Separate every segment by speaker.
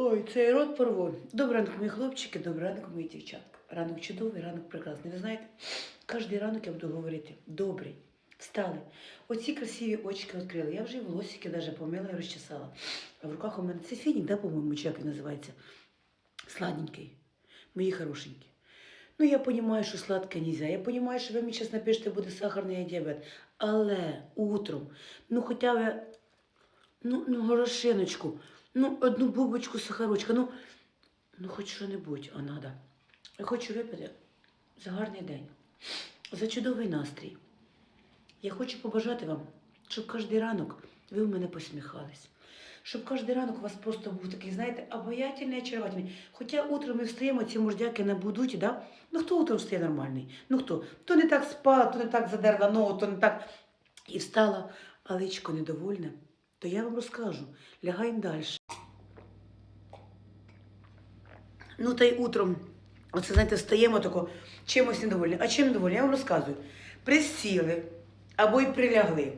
Speaker 1: Ой, цей рот порву. Добрий ранок, мої хлопчики, добрий ранок, мої дівчатка. Ранок чудовий, ранок прекрасний. Ви знаєте, кожен ранок я буду говорити добрий. Встали. Оці красиві очки відкрили. Я вже і волосики навіть помила і розчесала. А в руках у мене це фінік, да, по-моєму, чи як він називається? Сладенький. Мої хорошенькі. Ну, я розумію, що сладке нельзя. Я розумію, що ви мені зараз напишете, буде сахарний діабет. Але утром, ну хоча б, ну, ну горошиночку, ну, одну бубочку сахарочка, ну, ну хоч що-небудь, а надо. Я хочу випити за гарний день, за чудовий настрій. Я хочу побажати вам, щоб кожен ранок ви в мене посміхались. Щоб кожен ранок у вас просто був такий, знаєте, обаятельний, очаровательний. Хоча утром ми встаємо, ці муждяки набудуть, да? Ну хто утром встає нормальний? Ну хто? То не так спала, то не так задерла ногу, то не так і встала, а личко недовольне. То я вам розкажу, лягаємо далі. Ну та й утром, оце знаєте, встаємо тако, чимось недовольні. А чим недовольні? Я вам розказую. Присіли або й прилягли.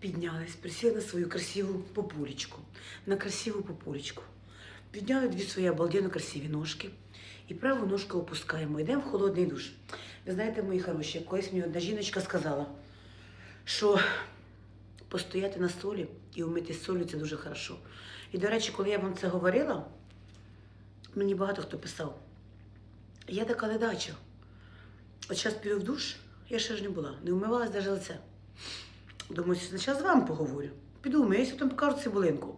Speaker 1: Піднялись, присіли на свою красиву популечку, на красиву популечку. Підняли дві свої обалденно красиві ножки. І праву ножку опускаємо. Йдемо в холодний душ. Ви знаєте, мої хороші, колись мені одна жіночка сказала, що постояти на солі і вмити солью це дуже хорошо. І, до речі, коли я вам це говорила, мені багато хто писав. Я така ледача. От зараз піду в душ, я ще ж не була, не вмивалась навіть лице. Думаю, спочатку з вами поговорю. Піду вмиюся, потім покажу цибулинку.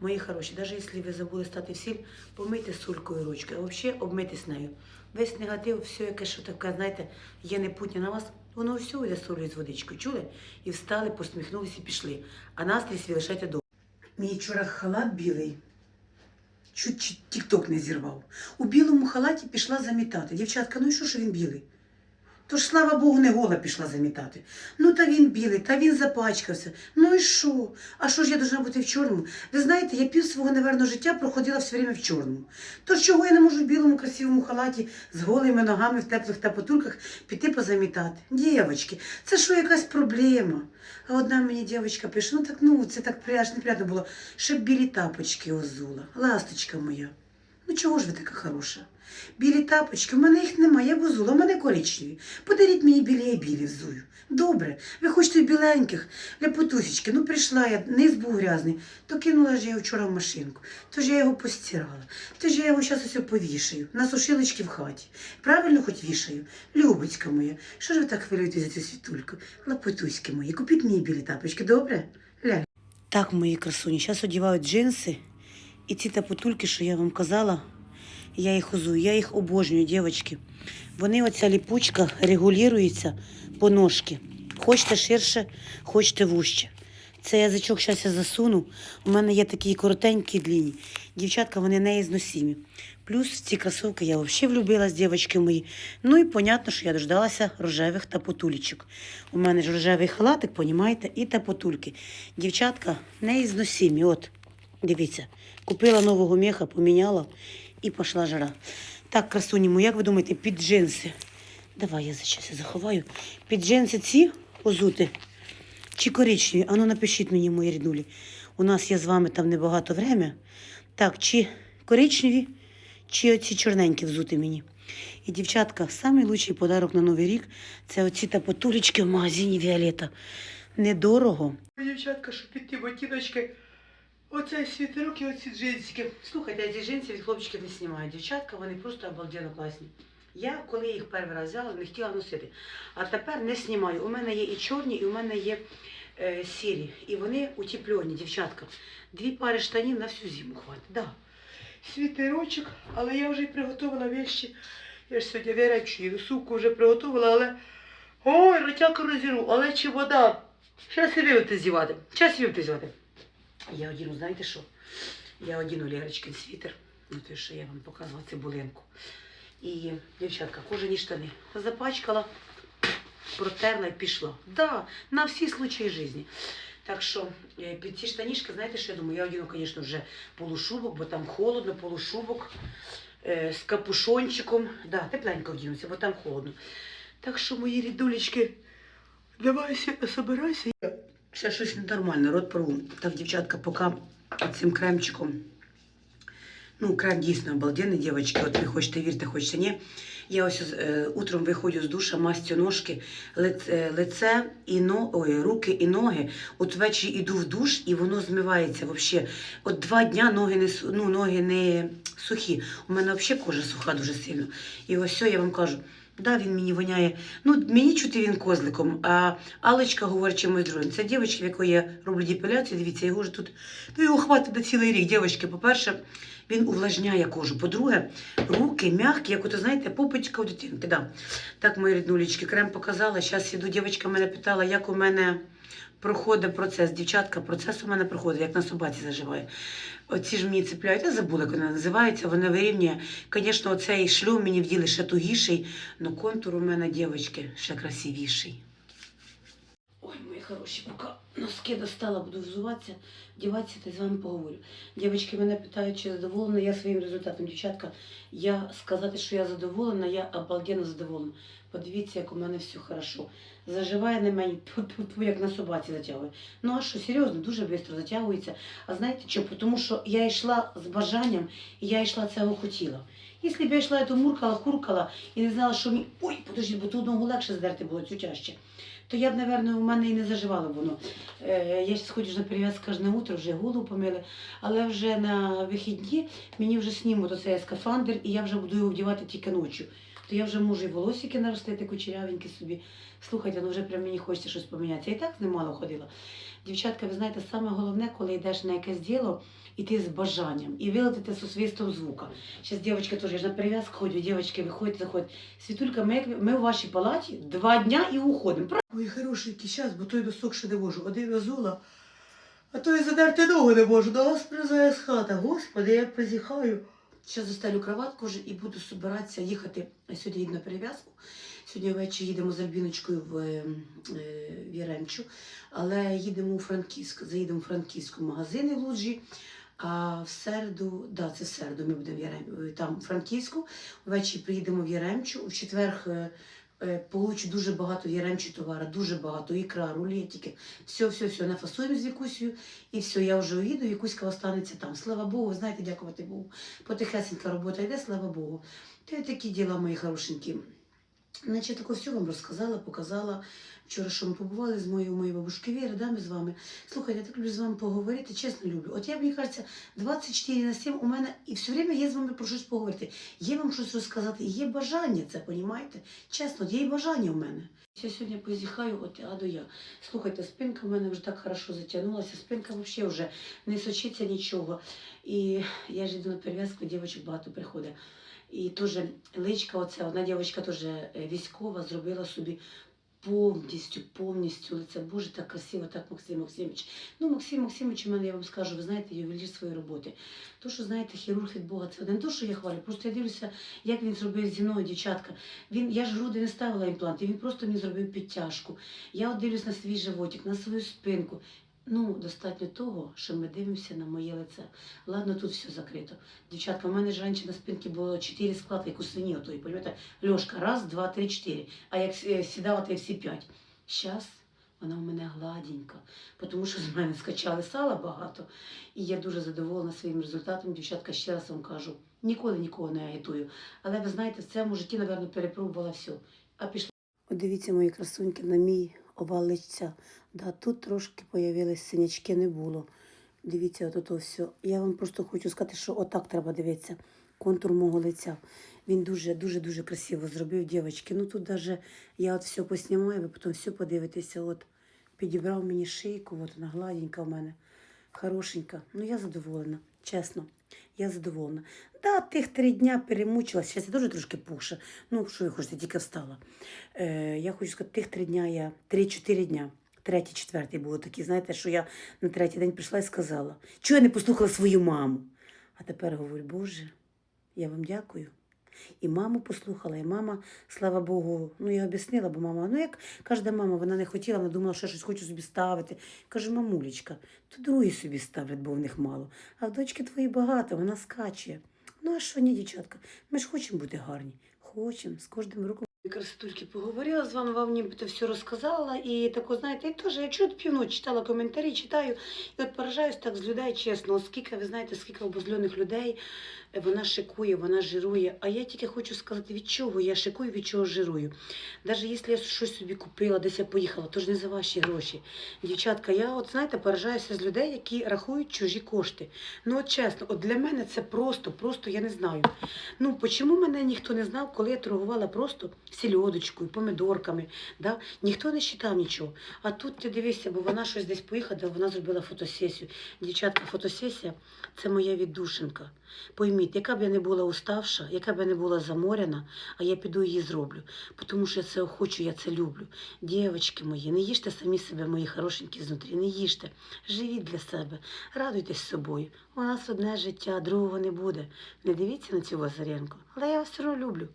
Speaker 1: Мої хороші, навіть якщо ви забули стати в сіль, помийте солькою ручки, а взагалі обмитись нею. Весь негатив, все яке, що таке, знаєте, є непутнє на вас, воно всюди йде з водичкою. Чули? І встали, посміхнулися і пішли. А настрій свій лишайте дома. Мій вчора халат білий. Чуть тік-ток не зірвав. У білому халаті пішла замітати. Дівчатка, ну і що ж він білий? Тож, слава Богу, не гола пішла замітати. Ну, та він білий, та він запачкався. Ну і що? А що ж я должна бути в чорному? Ви знаєте, я пів свого, наверно, життя проходила все время в чорному. Тож чого я не можу в білому красивому халаті з голими ногами в теплих тапотурках піти позамітати? Дівочки, це що якась проблема? А одна мені дівчинка пише, ну так ну це так приятно, неприятно було, щоб білі тапочки озула. Ласточка моя. Ну чого ж ви така хороша? Білі тапочки, в мене їх немає, я бузула, мене коричневі. Подаріть мені білі, я білі взую. Добре, ви хочете біленьких, ляпотусечки. Ну прийшла я, низ був грязний, то кинула ж я вчора в машинку. Тож я його постирала. Тож я його зараз ось повішаю, на сушилочки в хаті. Правильно хоч вішаю? Любочка моя, що ж ви так хвилюєте за цю світульку? Лапотуськи мої, купіть мені білі тапочки, добре? Ляль. Так, мої красуні, зараз одівають джинси. І ці тапотульки, що я вам казала, я їх узую, я їх обожнюю, дівчатки. Вони, оця ліпучка, регулюється по ножки. Хочете ширше, хочете вужче. Це язичок зараз я засуну. У мене є такі коротенькі длінні. Дівчатка, вони не зносимі. Плюс ці кросовки я взагалі влюбилась, дівчатки мої. Ну і понятно, що я дождалася рожевих тапотулечок. У мене ж рожевий халатик, понімаєте, і тапотульки. Дівчатка не зносимі. От, дивіться, купила нового меха, поміняла і пішла жара. Так, красуні як ви думаєте, під джинси? Давай я зараз заховаю. Під джинси ці озути чи коричневі? Ану напишіть мені, мої ріднулі. У нас є з вами там небагато время. Так, чи коричневі, чи оці чорненькі взути мені. І, дівчатка, найкращий подарок на Новий рік це оці тапотулечки в магазині Віолета. Недорого. Дівчатка, щоб піти ботиночки, оцей світерок і оці джинсики. Слухайте, ці джинси від хлопчиків не знімаю. Дівчатка, вони просто обалденно класні. Я, коли їх перший раз взяла, не хотіла носити. А тепер не знімаю. У мене є і чорні, і у мене є е, сірі. І вони утеплені, дівчатка. Дві пари штанів на всю зиму хватить. Да. Світерочок, але я вже приготувала вещі. Я ж сьогодні вірячую, сумку вже приготувала, але. Ой, ротяку розіру, але чи вода? Зараз і вивити зівати. Зараз вивити зівати. Я одіну, знаєте що? Я одіну Лерочкин світер. Ну, той, що я вам показувала цибулинку. І, дівчатка, кожані штани. Запачкала, протерла і пішла. Да, на всі случаї житті. Так що е, під ці штанішки, знаєте, що я думаю? Я одіну, звісно, вже полушубок, бо там холодно, полушубок е, з капушончиком. Да, тепленько вдінуся, бо там холодно. Так що, мої рідулечки, давайся, собирайся. Ще щось ненормальне, рот порву. Так, дівчатка, поки цим кремчиком Ну, крем дійсно обалденний, дівчатки. От ви хочете вірте, хочете ні. Я ось е, утром виходжу з душа, мастю ножки, лице, лице і но, ой, руки і ноги. От ввечері йду в душ і воно змивається взагалі. От два дня ноги не, ну, ноги не сухі. У мене взагалі кожа суха дуже сильно. І ось все, я вам кажу. Да, він мені воняє. Ну, мені чути він козликом, а Алечка говорить чимось другим. Це дівчинка, в якої я роблю депіляцію, дивіться, його ж тут, ну його хватить на цілий рік. Дівчинки, по-перше, він увлажняє кожу. По-друге, руки м'які, як ото, знаєте, попочка у дитинки. Да. Так, мої ріднулічки, крем показала. Зараз іду, дівчинка мене питала, як у мене проходить процес. Дівчатка, процес у мене проходить, як на собаці заживає. Оці ж мені цепляють, я забула, як вона називається, вона вирівнює. Звісно, оцей шлюм мені вділи ще тугіший, але контур у мене, дівчатки, ще красивіший. Ой, мої хороші, поки носки достала, буду взуватися, вдіватися та з вами поговорю. Дівчатки мене питають, чи задоволена я своїм результатом. Дівчатка, я сказати, що я задоволена, я обалденно задоволена. Подивіться, як у мене все хорошо. Заживає на мені, як на собаці затягує. Ну а що, серйозно, дуже швидко затягується. А знаєте що? Тому що я йшла з бажанням, і я йшла цього хотіла. Якщо б я йшла, я то муркала, куркала і не знала, що мені. Ой, подожди, бо ту ногу легше здерти було цю тяжче. То я б, напевно, у мене і не заживало воно. Е, я ж сходжу на перев'язку кожне утро, вже голову помили, але вже на вихідні мені вже снімуть оцей скафандр, і я вже буду його вдівати тільки ночі. То я вже можу і волосики наростити, кучерявенькі собі. Слухайте, ну вже прям мені хочеться щось помінятися. Я і так немало ходила. Дівчатка, ви знаєте, саме головне, коли йдеш на якесь діло, іти з бажанням і вилетити з свистом звука. Зараз дівчатка теж, я ж на перев'язку ходю, дівчатки, виходять, заходять. Світулька, ми, ми у вашій палаті два дня і уходимо. Ой, хорошенький, зараз, бо той досок ще не можу. Один везула, а то і задерти ногу не можу. Да господи, з хата. Господи, я позіхаю. Зараз заставлю кроватку вже і буду збиратися їхати. Сьогодні їду на перев'язку. Сьогодні ввечері їдемо з Альбіночкою в, е, е, в Яремчу, але їдемо у Франківськ. Заїдемо у Франківську магазини в Луджі. А в середу, да, це в середу ми будемо в Ярем, там в Франківську. Ввечері приїдемо в Яремчу. В четвер е, е, получу дуже багато яремчі товару, дуже багато. Ікра, рулетики. Все, все, все, нафасуємо з якусь, І все, я вже уїду, Вікуська останеться там. Слава Богу, знаєте, дякувати Богу. Потихесенька робота йде, слава Богу. Та й такі діла, мої хорошенькі. Значить, тако все вам розказала, показала. Вчора, що ми побували з моєю моєю бабушки Віри, да, ми з вами. Слухайте, я так люблю з вами поговорити, чесно люблю. От я, мені кажеться, 24 на 7 у мене і все время є з вами про щось поговорити. Є вам щось розказати, є бажання це, понімаєте? Чесно, є і бажання в мене. Я сьогодні позіхаю, от а я. Слухайте, спинка в мене вже так хорошо затягнулася, спинка взагалі вже не сочиться нічого. І я ж йду на перев'язку, дівчаток багато приходить. І теж личка, оця одна дівчинка теж е, військова, зробила собі повністю, повністю лице. Боже, так красиво, так Максим Максимович. Ну, Максим Максимович, у мене, я вам скажу, ви знаєте, ювелір своєї роботи. То, що знаєте, хірург від Бога, це не то, що я хвалю, просто я дивлюся, як він зробив зі мною, дівчатка. Він, я ж груди не ставила імпланти, він просто мені зробив підтяжку. Я от дивлюсь на свій животик, на свою спинку. Ну, достатньо того, що ми дивимося на моє лице. Ладно, тут все закрито. Дівчатка, у мене ж раніше на спинці було 4 складки, як у свині отої, розумієте? Льошка, раз, два, три, чотири. А як е, сідала, то всі п'ять. Зараз вона у мене гладенька, тому що з мене скачали сала багато. І я дуже задоволена своїм результатом. Дівчатка, ще раз вам кажу, ніколи нікого не агітую. Але ви знаєте, в цьому житті, напевно, перепробувала все. А пішла. От дивіться, мої красуньки, на мій лиця. Да, тут трошки появились синячки, не було. Дивіться, от ото все. Я вам просто хочу сказати, що отак треба дивитися. Контур мого лиця. Він дуже, дуже, дуже красиво зробив, дівчатки. Ну тут даже я от все поснімаю, ви потім все подивитеся. От підібрав мені шийку, от вона гладенька в мене, хорошенька. Ну я задоволена, чесно. Я задоволена. Да, тих три дня перемучилась. Зараз я дуже трошки пуша. Ну, що ви хочете, тільки встала. Е, я хочу сказати, тих три дня я, три-чотири дня. Третій, четвертий було такі, знаєте, що я на третій день прийшла і сказала, чого я не послухала свою маму. А тепер говорю, Боже, я вам дякую. І маму послухала, і мама, слава Богу, ну я об'яснила, бо мама, ну як кожна мама, вона не хотіла, вона думала, що я щось хочу собі ставити. Каже, мамулечка, то другі собі ставлять, бо в них мало. А в дочки твої багато, вона скаче. Ну а що ні, дівчатка? Ми ж хочемо бути гарні. Хочемо з кожним роком. Красотульки поговорила з вами, вам нібито все розказала. І тако, знаєте, і теж, я чую півночі читала коментарі, читаю, і от поражаюсь так з людей, чесно, оскільки, ви знаєте, скільки обозльоних людей, вона шикує, вона жирує. А я тільки хочу сказати, від чого я шикую, від чого жирую. Навіть якщо я щось собі купила, десь я поїхала, то ж не за ваші гроші. Дівчатка, я от знаєте, поражаюся з людей, які рахують чужі кошти. Ну от чесно, от для мене це просто, просто я не знаю. Ну, чому мене ніхто не знав, коли я торгувала просто сільодочкою, помидорками. Да? Ніхто не считав нічого. А тут ти дивишся, бо вона щось десь поїхала, вона зробила фотосесію. Дівчатка, фотосесія це моя віддушинка. Пойміть, яка б я не була уставша, яка б я не була заморяна, а я піду її зроблю. Тому що я це хочу, я це люблю. Дівчатки мої, не їжте самі себе, мої хорошенькі знутрі, не їжте. Живіть для себе, радуйтесь собою. У нас одне життя, другого не буде. Не дивіться на цю Лазаренко, але я вас все одно люблю.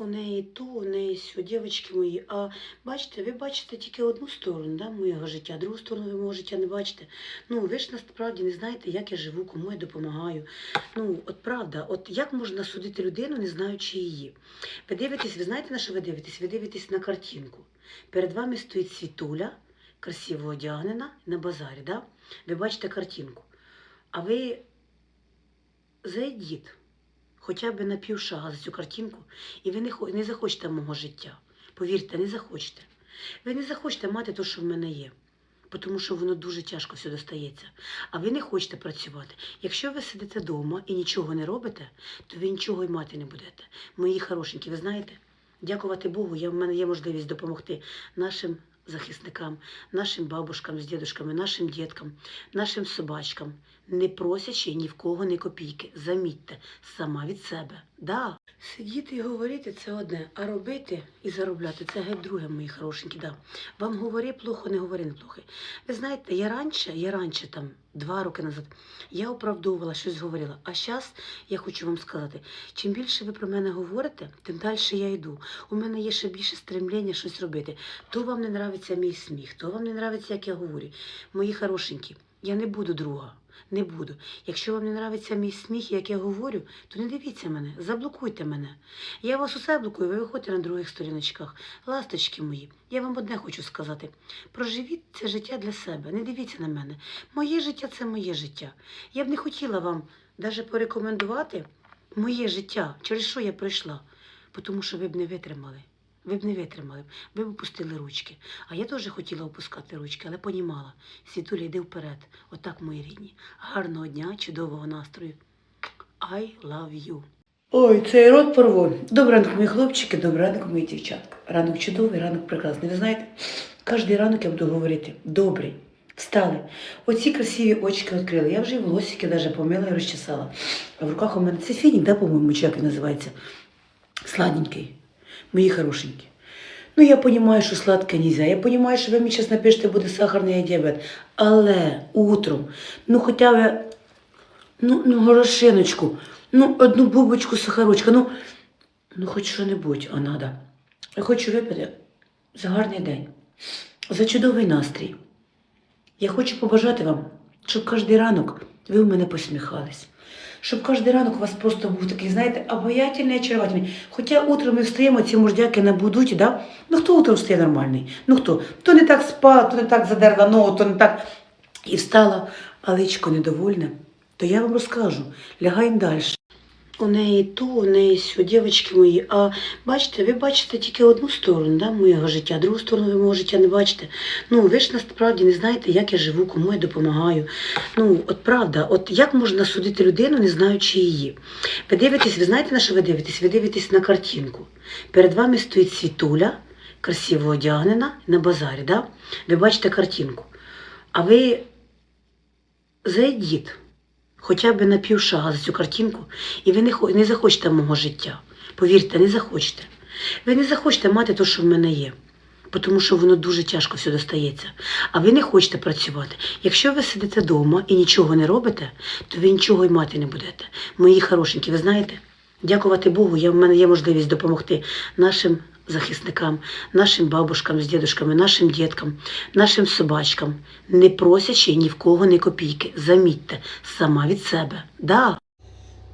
Speaker 1: У неї то, у неї сьо, дівчатки мої. А бачите, ви бачите тільки одну сторону да, моєго життя, другу сторону ви мого життя не бачите. Ну, ви ж насправді не знаєте, як я живу, кому я допомагаю. Ну, от правда, от як можна судити людину, не знаючи її? Ви дивитесь, ви знаєте, на що ви дивитесь? Ви дивитесь на картинку. Перед вами стоїть світуля, красиво одягнена на базарі. Да? Ви бачите картинку. А ви зайдіть хоча б на півшага за цю картинку, і ви не, не захочете мого життя. Повірте, не захочете. Ви не захочете мати те, що в мене є. Тому що воно дуже тяжко все достається. А ви не хочете працювати. Якщо ви сидите вдома і нічого не робите, то ви нічого й мати не будете. Мої хорошенькі, ви знаєте, дякувати Богу, я, в мене є можливість допомогти нашим захисникам, нашим бабушкам з дідушками, нашим діткам, нашим собачкам, не просячи ні в кого ні копійки. Замітьте, сама від себе. Да. Сидіти і говорити це одне, а робити і заробляти це геть друге, мої хорошенькі. Да. Вам говори плохо, не говори не плохо. Ви знаєте, я раніше, я раніше там два роки назад, я оправдовувала, щось говорила. А зараз я хочу вам сказати, чим більше ви про мене говорите, тим далі я йду. У мене є ще більше стремління щось робити. То вам не нравиться мій сміх, то вам не нравиться, як я говорю. Мої хорошенькі, я не буду друга. Не буду. Якщо вам не нравиться мій сміх, як я говорю, то не дивіться мене, заблокуйте мене. Я вас усе блокую, ви виходьте на других сторіночках. Ласточки мої, я вам одне хочу сказати. Проживіть це життя для себе, не дивіться на мене. Моє життя це моє життя. Я б не хотіла вам навіть порекомендувати моє життя, через що я прийшла. Тому що ви б не витримали. Ви б не витримали, ви б опустили ручки. А я теж хотіла опускати ручки, але понімала. Світуля, йди вперед. Отак, мої рідні. Гарного дня, чудового настрою. I love you. Ой, цей рот порву. Добрий ранок, мої хлопчики, добрий ранок, мої дівчатка. Ранок чудовий, ранок прекрасний. Ви знаєте, кожен ранок я буду говорити добрий. Встали. Оці красиві очки відкрили. Я вже волосики навіть помила і розчесала. А в руках у мене це фінік, да, по-моєму, чи як він називається. Сладенький. Мої хорошенькі. Ну, я розумію, що сладке нельзя. Я розумію, що ви мені зараз напишете, буде сахарний діабет. Але утром, ну хоча б ну, ну горошиночку, ну одну бубочку сахарочка, ну, ну хоч що-небудь, а надо. Я хочу випити за гарний день, за чудовий настрій. Я хочу побажати вам, щоб кожен ранок ви в мене посміхались. Щоб кожен ранок у вас просто був такий, знаєте, обаятельний, очаровательний. Хоча утром ми встаємо, ці муждяки набудуть, да? ну хто утром встає нормальний? Ну хто? То не так спала, то не так задерла ногу, то не так і встала, але недовольна. То я вам розкажу, лягаємо далі. У неї то, у неї сьо, дівчатки мої. А бачите, ви бачите тільки одну сторону да, моєго життя, другу сторону ви мого життя не бачите. Ну, ви ж насправді не знаєте, як я живу, кому я допомагаю. Ну, от правда, от як можна судити людину, не знаючи її? Ви дивитесь, ви знаєте, на що ви дивитесь? Ви дивитесь на картинку. Перед вами стоїть світуля, красиво одягнена на базарі. Да? Ви бачите картинку. А ви зайдіть хоча б на півшага за цю картинку, і ви не, не захочете мого життя. Повірте, не захочете. Ви не захочете мати те, що в мене є. Тому що воно дуже тяжко все достається. А ви не хочете працювати. Якщо ви сидите вдома і нічого не робите, то ви нічого й мати не будете. Мої хорошенькі, ви знаєте, дякувати Богу, я, в мене є можливість допомогти нашим захисникам, нашим бабушкам з дідушками, нашим діткам, нашим собачкам, не просячи ні в кого ні копійки. Замітьте, сама від себе. Да.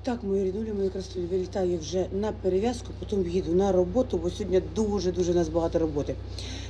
Speaker 1: Так, мої ріднулі, мої красуні, вилітаю вже на перев'язку, потім їду на роботу, бо сьогодні дуже-дуже у нас багато роботи.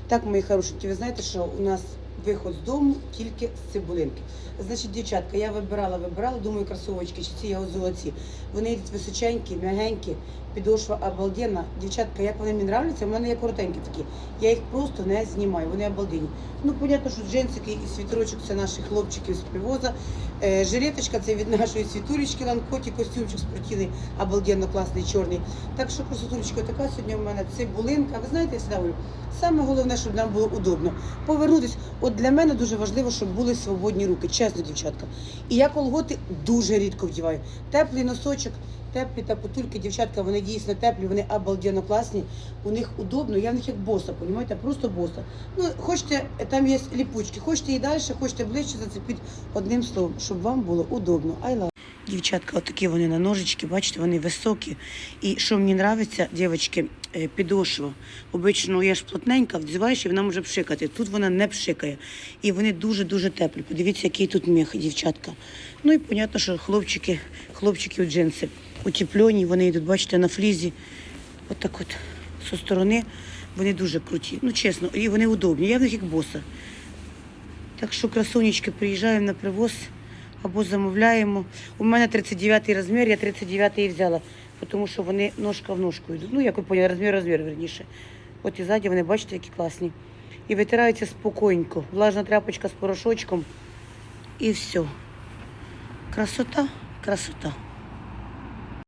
Speaker 1: Так, мої хорошенькі, ви знаєте, що у нас виход з дому тільки з цибулинки. Значить, дівчатка, я вибирала, вибирала, думаю, кросовочки, чи ці його золоті. Вони йдуть височенькі, м'ягенькі, підошва обалденна. Дівчатка, як вони мені нравляться, в мене є коротенькі такі. Я їх просто не знімаю, вони обалденні. Ну, понятно, що джинсики і світерочок це наших хлопчиків з привоза. Е, жилеточка це від нашої світулечки, ланкоті, костюмчик спортивний, обалденно класний, чорний. Так що красотулечка така сьогодні в мене цибулинка. Ви знаєте, я завжди говорю, саме головне, щоб нам було удобно. Повернутись. От для мене дуже важливо, щоб були свободні руки, чесно, дівчатка. І я колготи дуже рідко вдіваю. Теплий носочок, теплі та потульки, дівчатка, вони дійсно теплі, вони обалденно класні. У них удобно, я в них як боса, понімаєте, просто боса. Ну, хочете, там є ліпучки, хочете і далі, хочете ближче зацепіть одним словом, щоб вам було удобно. I love. Дівчатка, отакі вони на ножички, бачите, вони високі. І що мені подобається, дівчатки, е, підошва. Обично я ж плотненька, вдіваєш і вона може пшикати. Тут вона не пшикає. І вони дуже-дуже теплі. Подивіться, який тут міх, дівчатка. Ну і понятно, що хлопчики, хлопчики у джинси утеплені, вони йдуть, бачите, на флізі. Отак от, зі сторони. Вони дуже круті. Ну, чесно, і вони удобні. Я в них як боса. Так що, красунечки, приїжджаємо на привоз або замовляємо. У мене 39-й розмір, я 39-й взяла, тому що вони ножка в ножку йдуть. Ну, як ви поняли, розмір розмір верніше. От і ззаді вони, бачите, які класні. І витираються спокійненько. Влажна тряпочка з порошочком. І все. Красота, красота.